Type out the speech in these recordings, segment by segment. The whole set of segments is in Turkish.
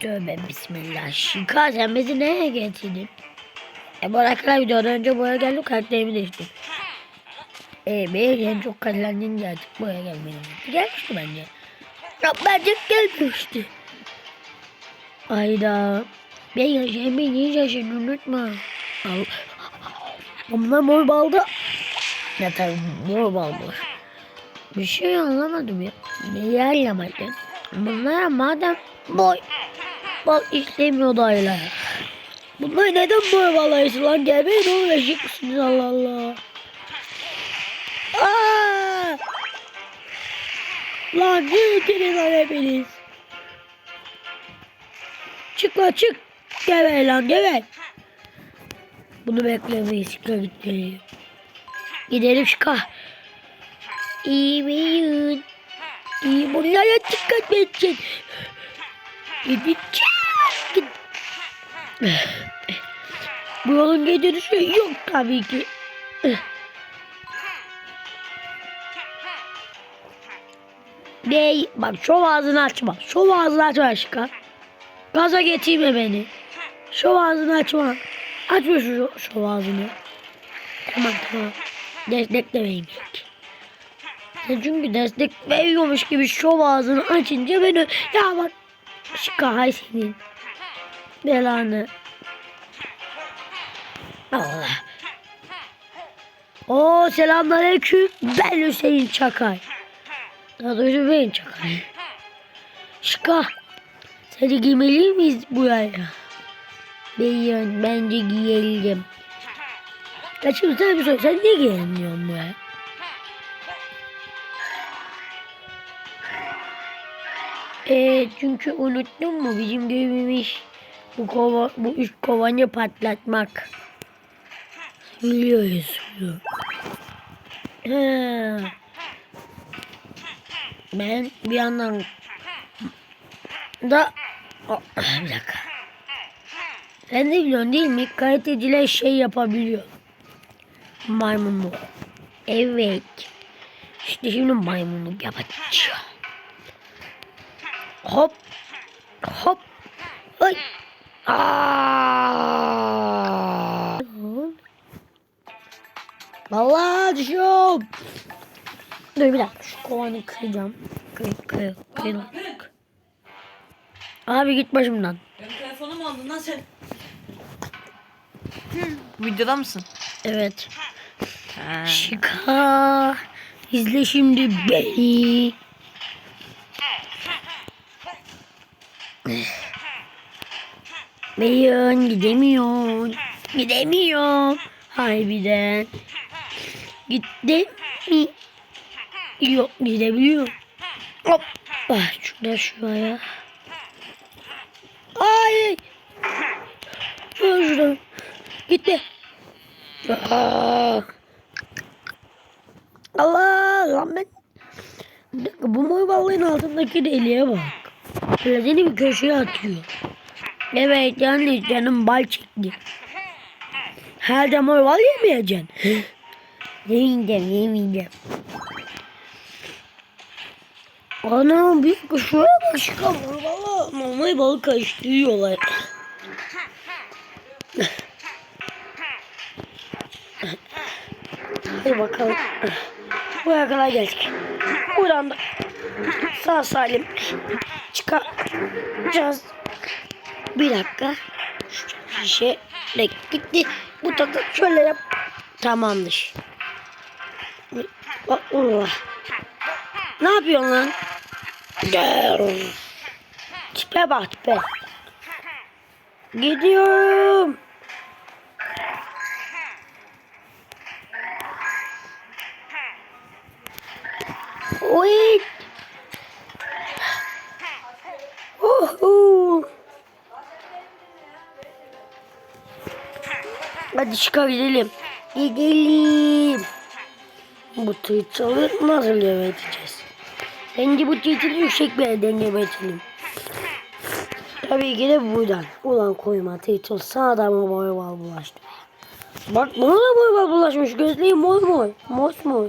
Tövbe bismillah. Şika sen bizi nereye getirdin? E bu arkadaşlar videodan önce buraya geldim karakterimi değiştirdim. E benim en çok kaderlendiğim geldik buraya gelmedim. Gelmişti bence. Ya bence gelmişti. Ayda. Ben yaşayan beni yaşayan unutma. Al. Bunlar mor baldı. Ne tabii mor bal boş. Bir şey anlamadım ya. Ne yerlemedim. Bunlar madem boy bal istemiyor dayılar. Bunlar neden boy balayısı lan gelmeyin uğraşık mısınız Allah Allah. Aa! Lan ne gidin lan. Çık lan çık. Gel lan gel. Bunu beklemeyiz. Şıkla gidelim. Gidelim şıka. İyi miyim? İyi bunlara dikkat edeceksin. Gideceğim. Gid. Bu yolun geri dönüşü yok tabii ki. Bey bak şov ağzını açma. Şov ağzını açma aşkım. Gaza getirme beni. Şov ağzını açma. Açma şu şov ağzını. Tamam tamam. Desteklemeyin çünkü destek veriyormuş gibi şov ağzını açınca beni ya bak şikay senin belanı. Allah. Oo selamünaleyküm. Ben Hüseyin Çakay. Daha doğrusu ben Çakay. Şika. Seni giymeli miyiz buraya? Beyan bence giyelim. Ya şimdi sen bir sor. Sen niye giyemiyorsun buraya? Ee, çünkü unuttun mu bizim görevimiz bu kova bu üç kovanı patlatmak. Bunu. Ha. Ben bir yandan da Oh, bir dakika. Sen de biliyorsun değil mi? Karateciler şey yapabiliyor. Maymunluk. Evet. İşte şimdi maymunluk yapacağım. Hop. Hop. Ay. Aa. Vallahi düşüyorum. Dur bir dakika. Şu kovanı kıracağım. Kır, kır, kır. Abi git başımdan. Benim telefonumu aldın lan sen. Videoda mısın? Evet. Ha. Şika. İzle şimdi beni. Beyon gidemiyor. Gidemiyor. Harbiden. Gitti mi? Yok gidebiliyor. Hop. Ah, şurada şuraya. Ay. Şurada şurada. Gitti. Aa. Allah lan ben. Bir dakika, bu mor balığın altındaki deliğe bak. Seni bir köşeye atıyor. Evet yani canım bal çekti. Her zaman bal yemeyeceksin. Yemeyeceğim yemeyeceğim. Ana bir şu mor balığı. Normal balık karıştırıyorlar. Hadi bakalım. Buraya kadar geldik. Buradan da sağ salim çıkacağız. Bir dakika. Şu şişe gitti. Bu tadı şöyle yap. Tamamdır. Allah. Ne yapıyorsun lan? Tipe bak tipe. Gidiyorum. Oy. Uhu. Hadi çıkar gidelim. Gidelim. Bu tıyçalı nasıl yöneteceğiz? Bence bu tıyçalı yüksek bir yerden yönetelim. Tabii ki de buradan. Ulan koyma tıyçal sana da mı boy var bulaştı. Bak buna da boy var bulaşmış. Gözlerim mor mor. Mosmor.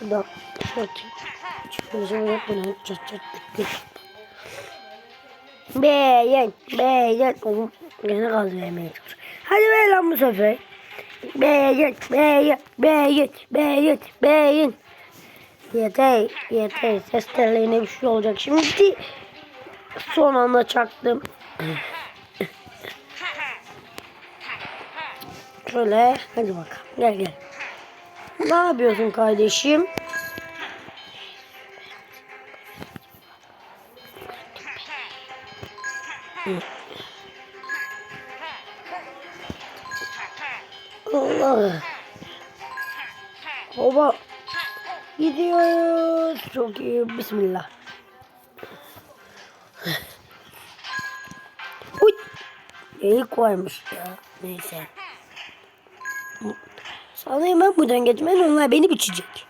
Şurada şöyle şöyle şöyle bunu çat çat. Beğen. Beğen. Oğlum gene gaz vermeye. Hadi ver lan bu sefer. Beğen. Beğen. Beğen. Beğen. Beğen. Yeter. Yeter. Ses tellerine bir şey olacak. Şimdi son anda çaktım. Şöyle. Hadi bakalım. Gel gel. Ne yapıyorsun kardeşim? Allah. Baba. Gidiyoruz. Çok iyi. Bismillah. Uy. İyi koymuş ya. Neyse. Sanırım ben buradan geçmez onlar beni biçecek.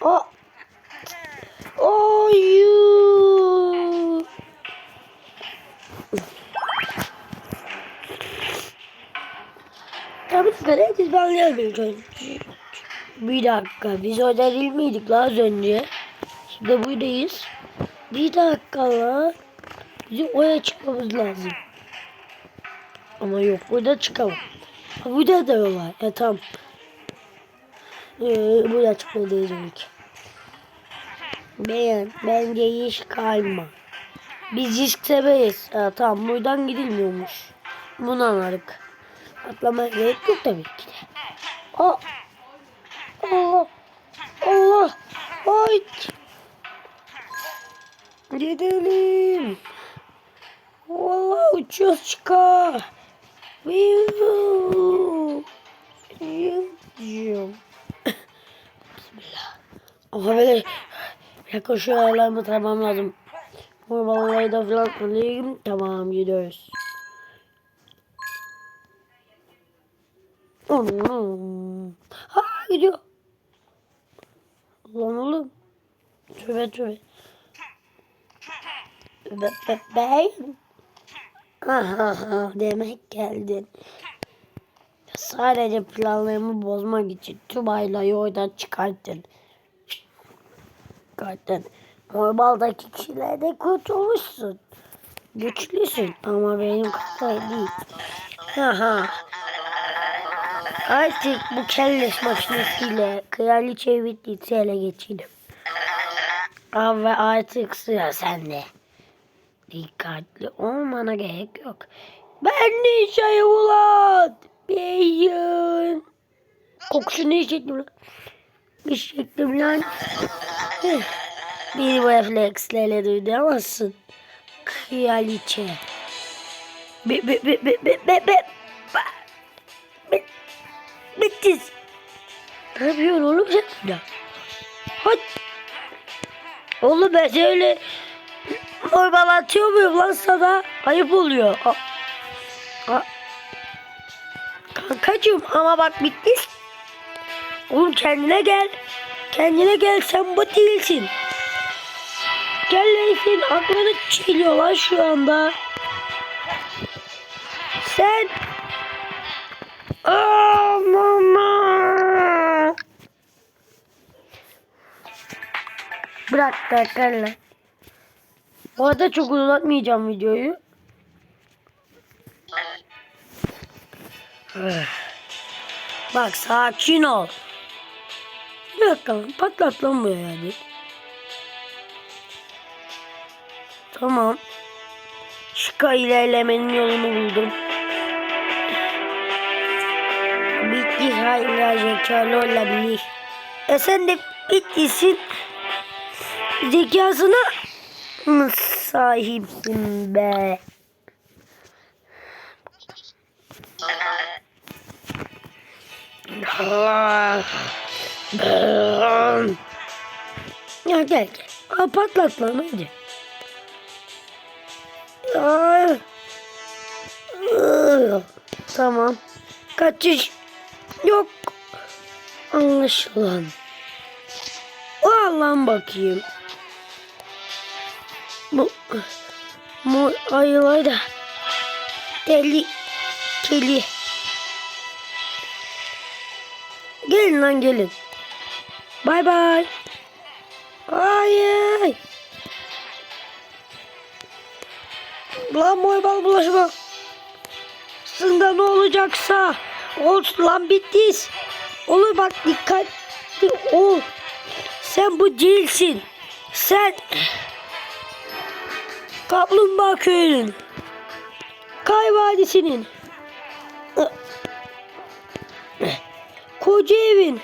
O. Oyu. Tabii ki de ben yazmayacağım. Bir dakika biz orada değil miydik la az önce? Şimdi buradayız. Bir dakika la. Bizim oraya çıkmamız lazım. Ama yok burada çıkamam. Ha, burada da yol var. E tamam. Ee, burada çıkmalıyız ilk. Beğen. Bence hiç kalma. Biz risk severiz. Ha, tamam buradan gidilmiyormuş. Bunu anladık. Atlamaya gerek yok tabii ki de. Allah! Allah! Ay! Gidelim. Vallahi uçuyoruz çıkar. Yiyeceğim. Bismillah. Aha böyle şu ayarlarımı tamam lazım. Bu vallahi da falan alayım. Tamam gidiyoruz. Ha gidiyor. Lan oğlum. Tövbe tövbe. Be, be, ben. Aha, demek geldin. Sadece planlarımı bozmak için Tuba'yla oradan çıkarttın. Çıkarttın. Normaldaki kişilerde kurtulmuşsun. Güçlüsün ama benim kadar değil. Aha. Artık bu kelleş makinesiyle kraliçeyi bittiyse ele geçelim. Ve artık sıra sende. Dikkatli olmana gerek yok. Ben Nişay ulan. Beyin. Kokusunu hissettim lan. Hissettim lan. Bir reflekslerle duydamazsın. Kraliçe. Be be be be be be. Be- Bittiz. Ne yapıyorsun oğlum sen burada? Hadi. Oğlum ben öyle normal atıyor muyum lan sana? Ayıp oluyor. A A Kankacığım ama bak bittiz. Oğlum kendine gel. Kendine gel sen bu değilsin. Gel Leysin aklını çeliyor lan şu anda. Sen Kakarla. Bu arada çok uzatmayacağım videoyu. Bak sakin ol. Bir dakika patlat lan bu yani. Tamam. Şıka ilerlemenin yolunu buldum. Bitti hala zekalı olabilir. E sen de bittisin. Zekasına mı sahipsin be? Ya gel gel. Al patlat lan hadi. Tamam. Kaçış yok. Anlaşılan. Al lan bakayım. Bu bu ayılar da deli keli. Gelin lan gelin. Bay bay. Hayır. Lan moybal bulaşma. Sında ne olacaksa olsun lan bittiyiz. Olur bak dikkatli ol. Sen bu değilsin. Sen Kaplumbağa köyünün Kay Vadisi'nin Koca evin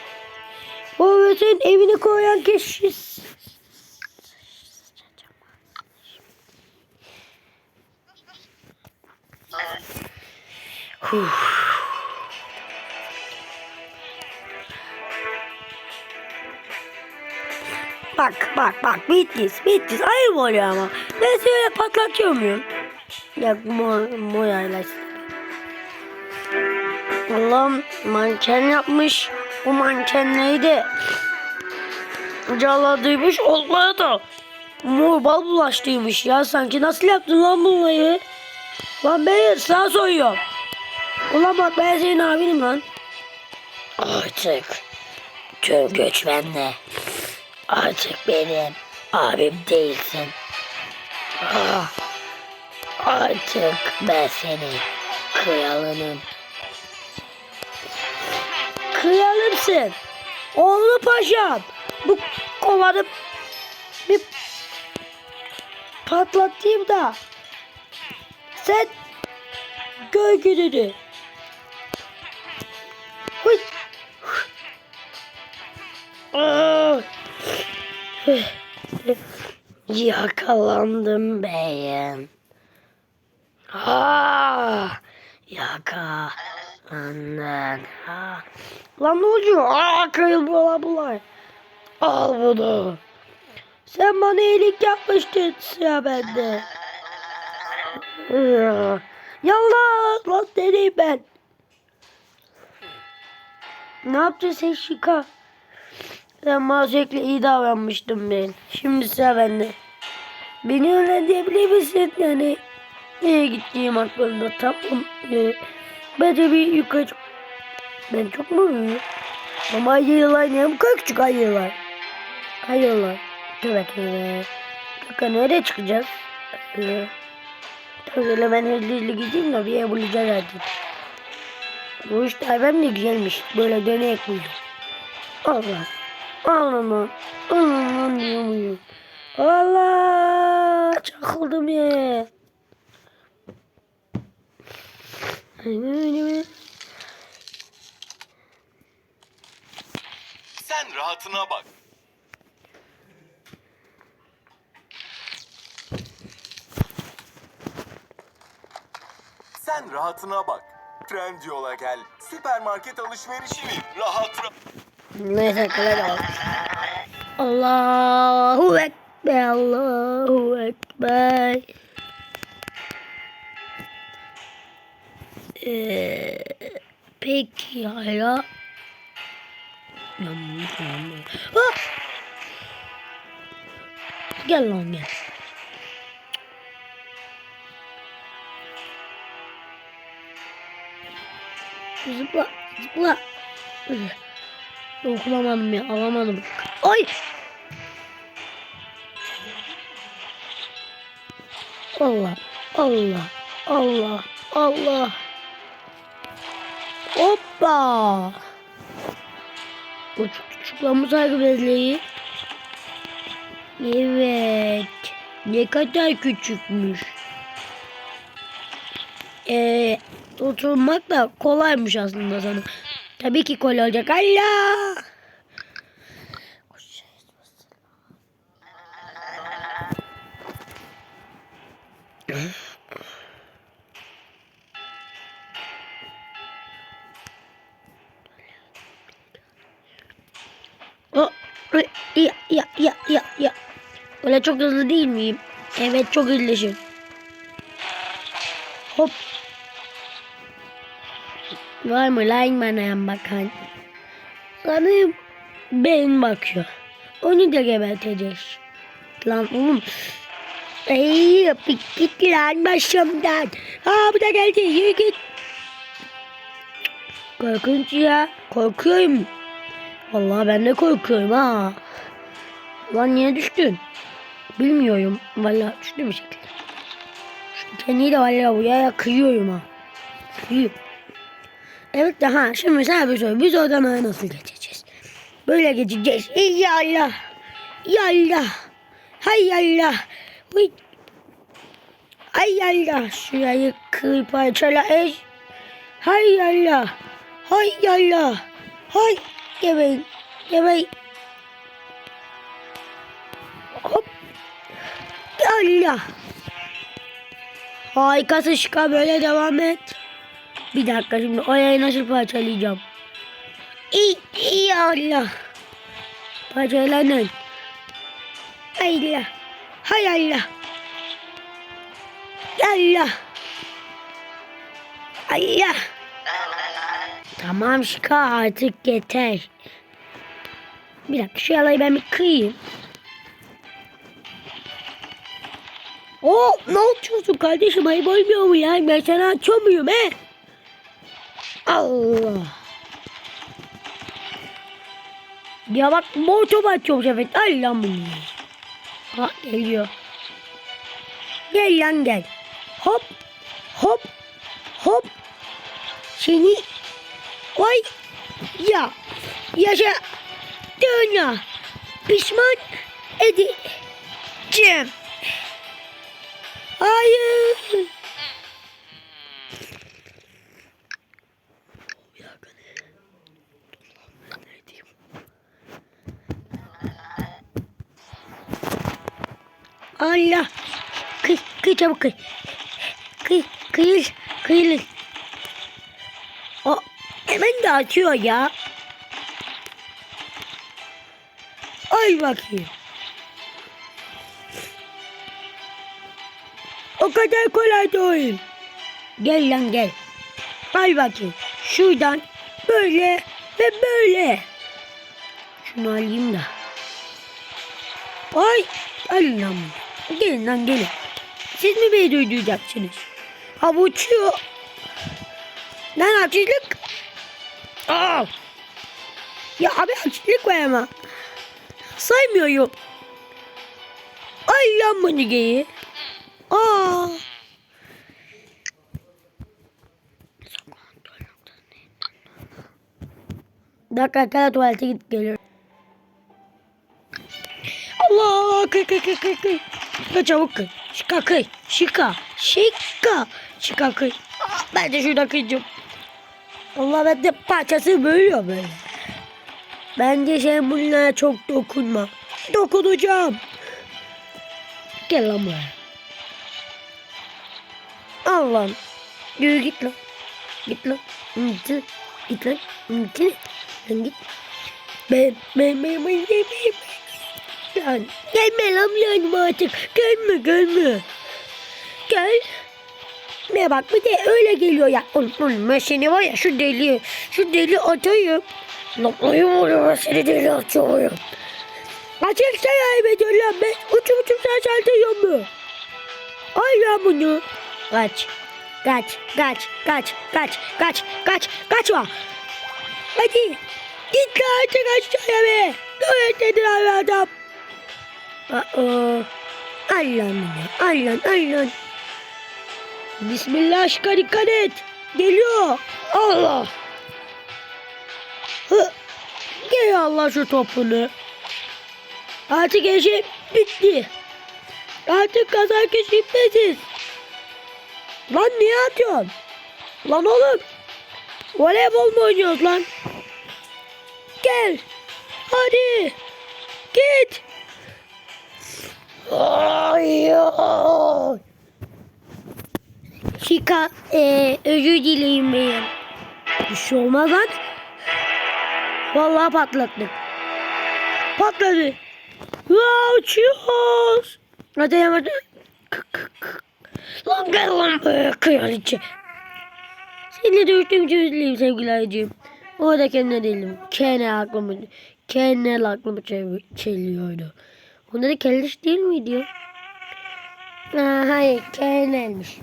senin evini koyan kişi Bak bak bak bittiz bittiz ayıp oluyor ama. Ben seni patlatıyor muyum? Ya mor, mor yaylaş. Allah'ım manken yapmış. Bu manken neydi? Caladıymış olmaya da. Mor bal bulaştıymış ya sanki. Nasıl yaptın lan bunları? Lan ben sağa soyuyorum. Ulan bak ben senin abinim lan. Artık tüm göç bende. Artık benim abim değilsin. Ah, artık ben senin kralınım. Kralımsın. Oğlu paşam. Bu kovanı bir patlatayım da. Sen gölgününü. Huy. Ah. Yakalandım beyim. Ah, yakalandın. Ah. Lan ne oluyor? Ah, kayılmıyorlar bunlar. Al bunu. Sen bana iyilik yapmıştın sıra bende. Ah. Yallah lan deneyim ben. Ne yaptın sen bana sürekli iyi davranmıştın ben. Şimdi sıra bende. Beni öğrenebilir misin? Yani nereye gittiğim hakkında tamam. Ee, bence bir yukarı Ben çok mu büyüğüm? Ama ayılar ne bu kadar küçük ayılar? Ayılar. Evet evet. Kanka nereye çıkacağız? Ee, Öyle ben hızlı hızlı gideyim de bir yer bulacağız artık. Bu işte ben de güzelmiş. Böyle dönerek buldum. Allah. Ağlama diyor muyum? Allah. Çakıldım ya. Sen rahatına bak. Sen rahatına bak. Trendyol'a gel. Süpermarket alışverişini rahat rahat. Neyse kolay olsun. Allahu Ekber, Allahu Ekber. Ee, peki hala. Ah! Gel lan gel. Zıpla, zıpla. Dokunamadım ya alamadım. Ay! Allah Allah Allah Allah. Hoppa. Bu çocuklarımı saygı bezleyi. Evet. Ne kadar küçükmüş. Ee, oturmak da kolaymış aslında sana. Tabii ki kolay olacak. Allah! Oh, ya ya ya ya ya. Öyle çok hızlı değil miyim? Evet çok hızlısın. Hop. Var mı lan bana yan bakan? Sanırım beyin bakıyor. Onu da geberteceğiz. Lan oğlum. Ey bir git lan başımdan. Aa bu da geldi. Yürü git. Korkunç ya. Korkuyorum. Vallahi ben de korkuyorum ha. Lan niye düştün? Bilmiyorum. Vallahi düştü bir şekilde. Kendi de var ya bu ya kıyıyorum ha. Kıyıyorum. Evet de ha şimdi sana bir soru. Biz oradan oraya nasıl geçeceğiz? Böyle geçeceğiz. Ya Allah. Ya Allah. Hay Allah. Huy. Hay Allah. Şurayı kır parçala eş. Hay Allah. Hay Allah. Hay. Gebeyin. Gebeyin. Hop. Allah. Harikasın Şika böyle devam et. Bir dakika şimdi orayı nasıl parçalayacağım? İyi, iyi Allah. Parçalanın. Hay Allah. Hay Allah. Allah. Allah. Tamam Şika artık yeter. Bir dakika şu yalayı ben bir kıyayım. O ne yapıyorsun kardeşim ayıp olmuyor mu ya? Ben sana açamıyorum he. Allah. Ya bak motor açıyorum evet. Ay lan bunu. Ha geliyor. Gel lan gel. Hop. Hop. Hop. Seni. Vay. Ya. Yaşa. Dünya. Pişman edeceğim. Hayır. Allah. Kıy, kıy çabuk kıy. Kıy, kıyıl, kıyıl. O hemen de atıyor ya. Ay bakayım. O kadar kolay değil. Gel lan gel. Al bakayım. Şuradan böyle ve böyle. Şunu alayım da. Ay. Al lan. Gelin lan gelin. Siz mi beni duyduyacaksınız? Ha bu uçuyor. Lan açıklık. Aa. Ya abi açıklık var ama. Saymıyorum. Ay lan bunu geyi. Aa. Dakika kadar tuvalete gidip geliyorum. Allah kıy kıy kıy kıy. Şika çabuk kıy. Şika kıy. Şika. Şika. Şika kıy. Ben de şurada kıyacağım. Allah ben de parçası bölüyor böyle. Bence sen bunlara çok dokunma. Dokunacağım. Gel lan buraya. Allah'ım. Yürü git lan. Git lan. Git. Git lan. Git. Lan git. Ben, ben, ben, ben, ben, ben. Lan gelme lan artık. Gelme gelme. Gel. Ne bak bir de öyle geliyor ya. Ben seni var ya şu deli. Şu deli atayım. Lan ayım oluyor seni deli atıyorum. Açık sen ayıp ediyorsun lan ben. Uçum uçum sen saltıyorum mu? Ay lan bunu. Kaç. Kaç, kaç, kaç, kaç, kaç, kaç, kaçma. Hadi. Git lan artık aşağıya be. Dedi abi adam. Aa. Allah'ım. Allah'ım, Allah'ım. Bismillah aşkına dikkat et. Geliyor. Allah. Hı. Gel Allah şu topunu. Artık her şey bitti. Artık kazan keşiflesiz. Lan niye atıyorsun? Lan oğlum. Voleybol mu oynuyoruz lan? Gel. Hadi. Git. Ay, ay. Şika, e, özür dileyim benim. Bir şey olmaz lan. Vallahi patlattık. Patladı. Wow, uçuyoruz. Hadi kık. Lan gel lan buraya kraliçe. Seninle dövüştüğüm için üzüleyim sevgili ayıcığım. Orada kendine değilim. Kene aklımı, kene aklımı çev- Onda da kelleş değil miydi ya? Ha, hayır kenelmiş.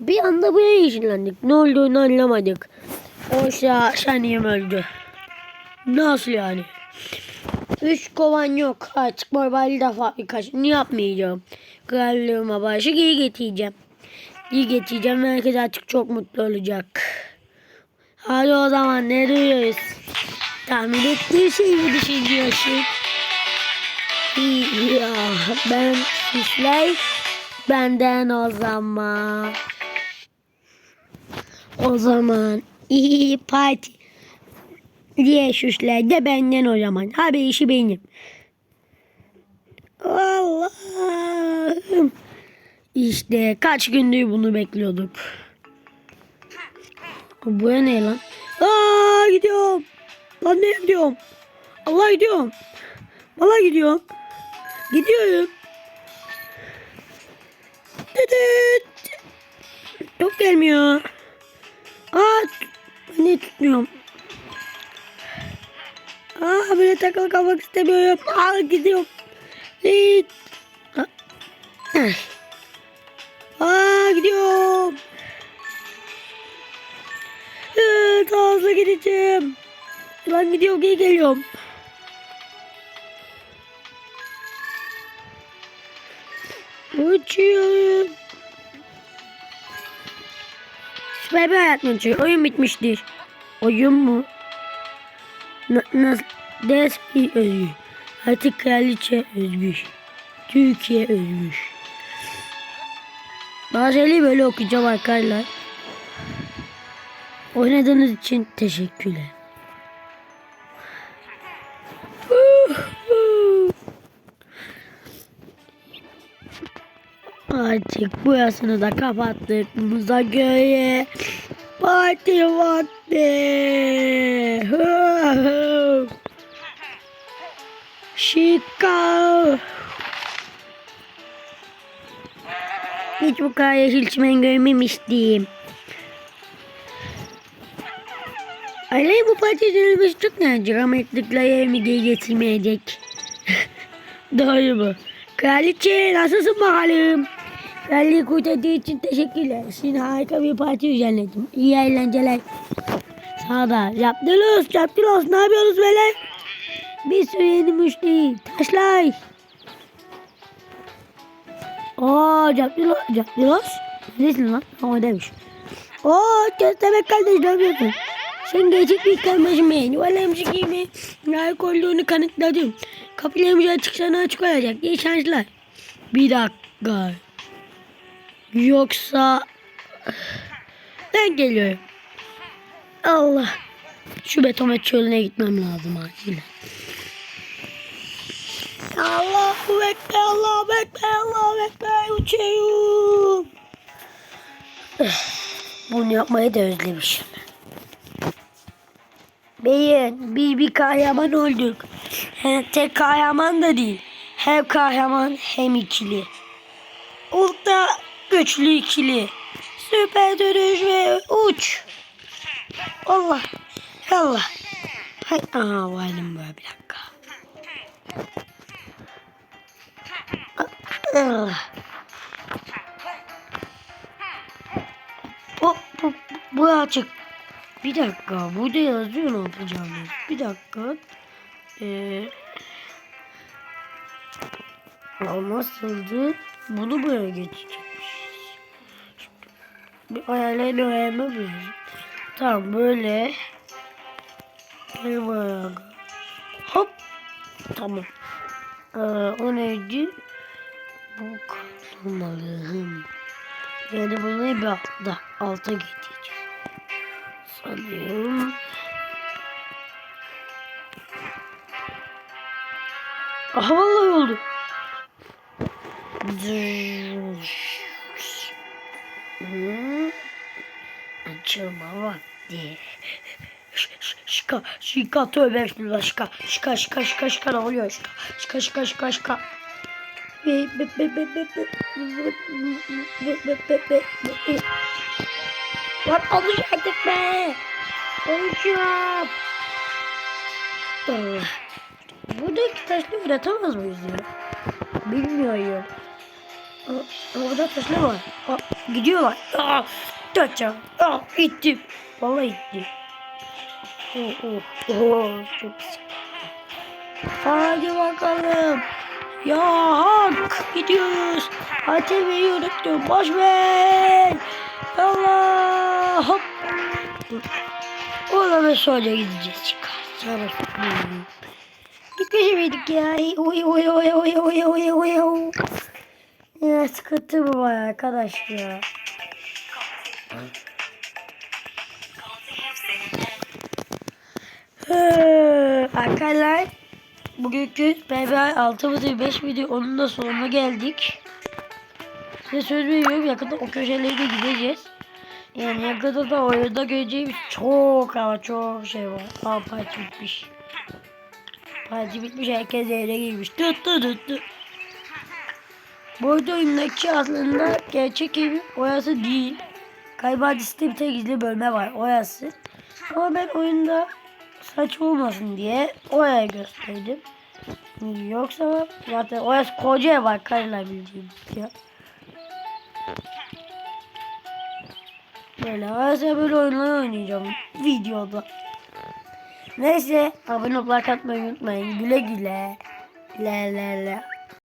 Bir anda buraya yeşillendik. Ne olduğunu anlamadık. Oysa Şaniyem öldü. Nasıl yani? Üç kovan yok. Artık mobilde fabrikasını yapmayacağım. krallığıma başı geri getireceğim. Geri getireceğim ve herkes artık çok mutlu olacak. Hadi o zaman ne duruyoruz? Tahmin ettiğin şeyi düşünüyorsun? Ya ben sizler benden o zaman. O zaman iyi parti. Diye şuşlar de benden o zaman. Haber işi benim. Allah'ım. İşte kaç gündür bunu bekliyorduk. Bu ne lan? Aa gidiyorum. Lan ne gidiyorum? Allah gidiyorum. Valla gidiyorum. Gidiyorum. Dıdıt. Çok gelmiyor. Aa ne tutmuyorum. Aa böyle takılı kalmak istemiyorum. Aa gidiyorum. Git. Aa gidiyorum. Ee, Daha hızlı gideceğim. Ben gidiyorum geri geliyorum. Uçuyorum. Süper bir hayat uçuyor? Oyun bitmiştir. Oyun mu? Na, nasıl? Despi özgür. Artık kraliçe özgür. Türkiye özgür. Bazı böyle okuyacağım arkadaşlar. Oynadığınız için teşekkürler. Artık burasını da kapattığımıza göre parti vakti. Şika. Hiç bu kadar yeşil çimen görmemiştim. Aley bu parti dönülmesi çok nadir ama eklikler yerimi geri getirmeyecek. Doğru bu. Kraliçe nasılsın bakalım? Kraliçeyi kurtardığı için teşekkürler. Şimdi harika bir parti düzenledim. İyi eğlenceler. Sağda. Yaptılos, yaptılos. Ne yapıyorsunuz böyle? Bir sürü yeni müşteri. Taşlar. Oo, Captilos. Captilos. Neresin lan? Ha, oradaymış. Oo, köstebek kardeş ne yapıyorsun? Sen gerçek bir kardeşim beğen. Yuvarlamış gibi layık olduğunu kanıtladım. Kapılarımız açık sana açık olacak. İyi şanslar. Bir dakika. Yoksa... Ben geliyorum. Allah. Şu betomet çölüne gitmem lazım acilen. Allahu Ekber, Allahu Ekber, Allahu Ekber uçuyorum. Bunu yapmayı da özlemişim. Beyin, biz bir kahraman olduk. Hem tek kahraman da değil. Hem kahraman hem ikili. Ultra güçlü ikili. Süper dönüş ve uç. Allah. Allah. Hay aha valim böyle bir dakika. Allah. Bu, bu, bu açık. Bir dakika. Burada yazıyor ne yapacağımız. Bir dakika. Ee, ya nasıldı? Bunu böyle geçeceğiz. Bir ayarlayın öğrenmem lazım. Tamam böyle. Benim ayağa. Hop. Tamam. Ee, o neydi? Bu kalmalıyım. Yani bunu bir altta, alta getireceğiz. Sanıyorum. Aha vallahi oldu. Hı. Açılma vakti. Şika, şika tövbe bismillah şika, şika, şika, şika, şika ne oluyor şika, şika, şika, şika, şika. Be, be, be, be, be, be. Be, be, be, be, be. Lan alacaktık be. Konuşuyorum. Allah. Buradaki taşlı üretemez miyiz ya? Bilmiyorum. Orada taşlı var. Aa, gidiyorlar. Aa, taça. Aa, ittim. Vallahi ittim. Oh, oh, oh, çok. Hadi bakalım. Ya hak gidiyoruz. ATV'yi unuttum. Boş ver. Allah. Hop. Oradan şöyle gideceğiz. Çıkar. Sonra Gitmiş miydik ya? Oy oy oy oy oy oy oy. Ya sıkıntı bu arkadaş ya. Arkadaşlar bugünkü PBA 6.5 video onun da sonuna geldik. Size söz veriyorum yakında o köşelere de gideceğiz. Yani yakında da oyunda göreceğimiz çok ama çok şey var. Aa parti bitmiş. Parti bitmiş herkes eve girmiş. Tut tut tut tut. Bu arada oyundaki aslında gerçek evi oyası değil. Kayba liste bir tek gizli bölme var oyası. Ama ben oyunda saçma olmasın diye oraya gösterdim. Yoksa zaten oyası koca ev var karılar bildiğim ya. Böyle oyası böyle oyunlar oynayacağım videoda. Neyse abone olup like unutmayın. Güle güle. Le le le.